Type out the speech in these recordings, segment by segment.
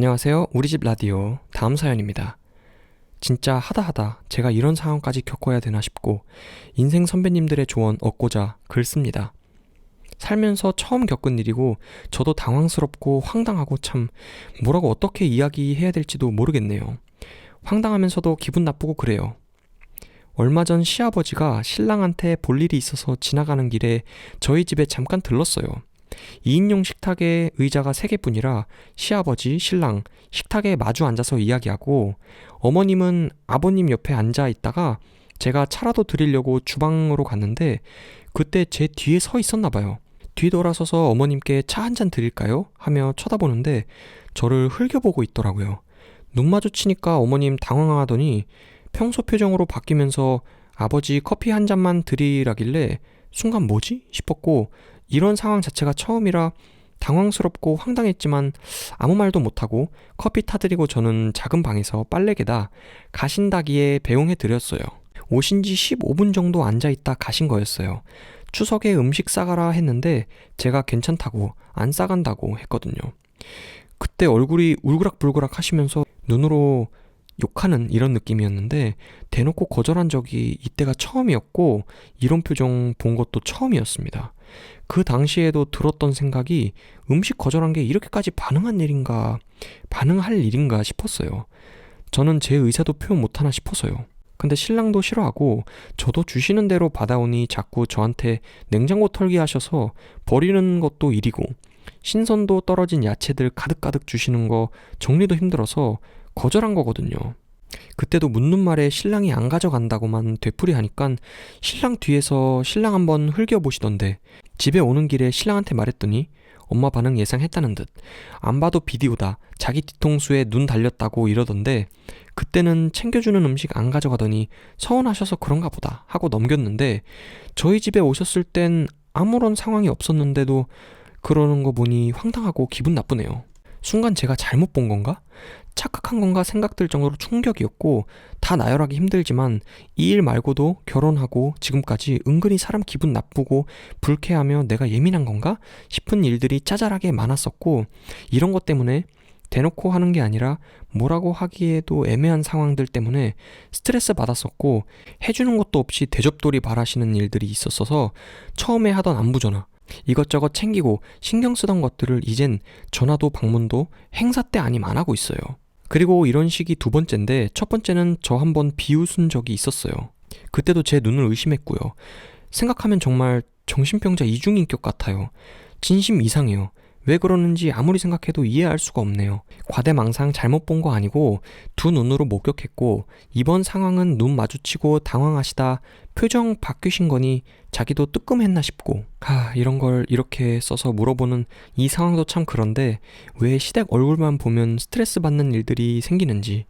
안녕하세요. 우리 집 라디오 다음 사연입니다. 진짜 하다 하다 제가 이런 상황까지 겪어야 되나 싶고 인생 선배님들의 조언 얻고자 글 씁니다. 살면서 처음 겪은 일이고 저도 당황스럽고 황당하고 참 뭐라고 어떻게 이야기해야 될지도 모르겠네요. 황당하면서도 기분 나쁘고 그래요. 얼마 전 시아버지가 신랑한테 볼 일이 있어서 지나가는 길에 저희 집에 잠깐 들렀어요. 2인용 식탁에 의자가 3개뿐이라 시아버지, 신랑 식탁에 마주 앉아서 이야기하고 어머님은 아버님 옆에 앉아 있다가 제가 차라도 드리려고 주방으로 갔는데 그때 제 뒤에 서 있었나 봐요. 뒤돌아서서 어머님께 차 한 잔 드릴까요? 하며 쳐다보는데 저를 흘겨보고 있더라고요. 눈 마주치니까 어머님 당황하더니 평소 표정으로 바뀌면서 아버지 커피 한 잔만 드리라길래 순간 뭐지? 싶었고 이런 상황 자체가 처음이라 당황스럽고 황당했지만 아무 말도 못하고 커피 타드리고 저는 작은 방에서 빨래개다 가신다기에 배웅해 드렸어요. 오신 지 15분 정도 앉아있다 가신 거였어요. 추석에 음식 싸가라 했는데 제가 괜찮다고 안 싸간다고 했거든요. 그때 얼굴이 울그락불그락 하시면서 눈으로 욕하는 이런 느낌이었는데 대놓고 거절한 적이 이때가 처음이었고 이런 표정 본 것도 처음이었습니다. 그 당시에도 들었던 생각이 음식 거절한 게 이렇게까지 반응한 일인가, 반응할 일인가 싶었어요. 저는 제 의사도 표현 못하나 싶어서요. 근데 신랑도 싫어하고 저도 주시는 대로 받아오니 자꾸 저한테 냉장고 털기 하셔서 버리는 것도 일이고 신선도 떨어진 야채들 가득가득 주시는 거 정리도 힘들어서 거절한 거거든요. 그때도 묻는 말에 신랑이 안 가져간다고만 되풀이 하니까 신랑 뒤에서 신랑 한번 흘겨보시던데 집에 오는 길에 신랑한테 말했더니 엄마 반응 예상했다는 듯 안 봐도 비디오다 자기 뒤통수에 눈 달렸다고 이러던데 그때는 챙겨주는 음식 안 가져가더니 서운하셔서 그런가 보다 하고 넘겼는데 저희 집에 오셨을 땐 아무런 상황이 없었는데도 그러는 거 보니 황당하고 기분 나쁘네요. 순간 제가 잘못 본 건가? 착각한 건가 생각들 정도로 충격이었고 다 나열하기 힘들지만 이 일 말고도 결혼하고 지금까지 은근히 사람 기분 나쁘고 불쾌하며 내가 예민한 건가 싶은 일들이 짜잘하게 많았었고 이런 것 때문에 대놓고 하는 게 아니라 뭐라고 하기에도 애매한 상황들 때문에 스트레스 받았었고 해주는 것도 없이 대접돌이 바라시는 일들이 있었어서 처음에 하던 안부 전화 이것저것 챙기고 신경 쓰던 것들을 이젠 전화도 방문도 행사 때 아님 안 하고 있어요. 그리고 이런 식이 두 번째인데 첫 번째는 저 한번 비웃은 적이 있었어요. 그때도 제 눈을 의심했고요. 생각하면 정말 정신병자 이중인격 같아요. 진심 이상해요. 왜 그러는지 아무리 생각해도 이해할 수가 없네요. 과대망상 잘못 본 거 아니고 두 눈으로 목격했고 이번 상황은 눈 마주치고 당황하시다 표정 바뀌신 거니 자기도 뜨끔했나 싶고. 하 이런 걸 이렇게 써서 물어보는 이 상황도 참 그런데 왜 시댁 얼굴만 보면 스트레스 받는 일들이 생기는지.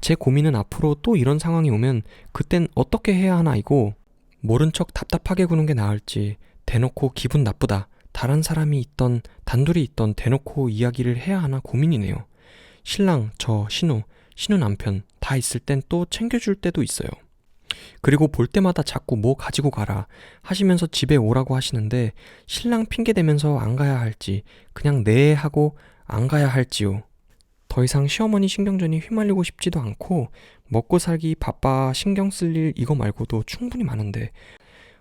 제 고민은 앞으로 또 이런 상황이 오면 그땐 어떻게 해야 하나 이고 모른 척 답답하게 구는 게 나을지 대놓고 기분 나쁘다 다른 사람이 있던 단둘이 있던 대놓고 이야기를 해야 하나 고민이네요. 신랑, 저, 신우, 신우 남편 다 있을 땐 또 챙겨줄 때도 있어요. 그리고 볼 때마다 자꾸 뭐 가지고 가라 하시면서 집에 오라고 하시는데 신랑 핑계 대면서 안 가야 할지 그냥 네 하고 안 가야 할지요. 더 이상 시어머니 신경전이 휘말리고 싶지도 않고 먹고 살기 바빠 신경 쓸 일 이거 말고도 충분히 많은데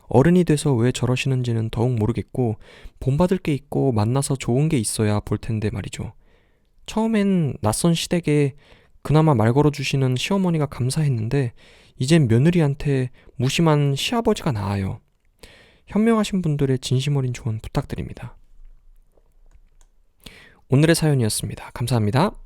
어른이 돼서 왜 저러시는지는 더욱 모르겠고 본받을 게 있고 만나서 좋은 게 있어야 볼 텐데 말이죠. 처음엔 낯선 시댁에 그나마 말 걸어주시는 시어머니가 감사했는데 이젠 며느리한테 무심한 시아버지가 나아요. 현명하신 분들의 진심 어린 조언 부탁드립니다. 오늘의 사연이었습니다. 감사합니다.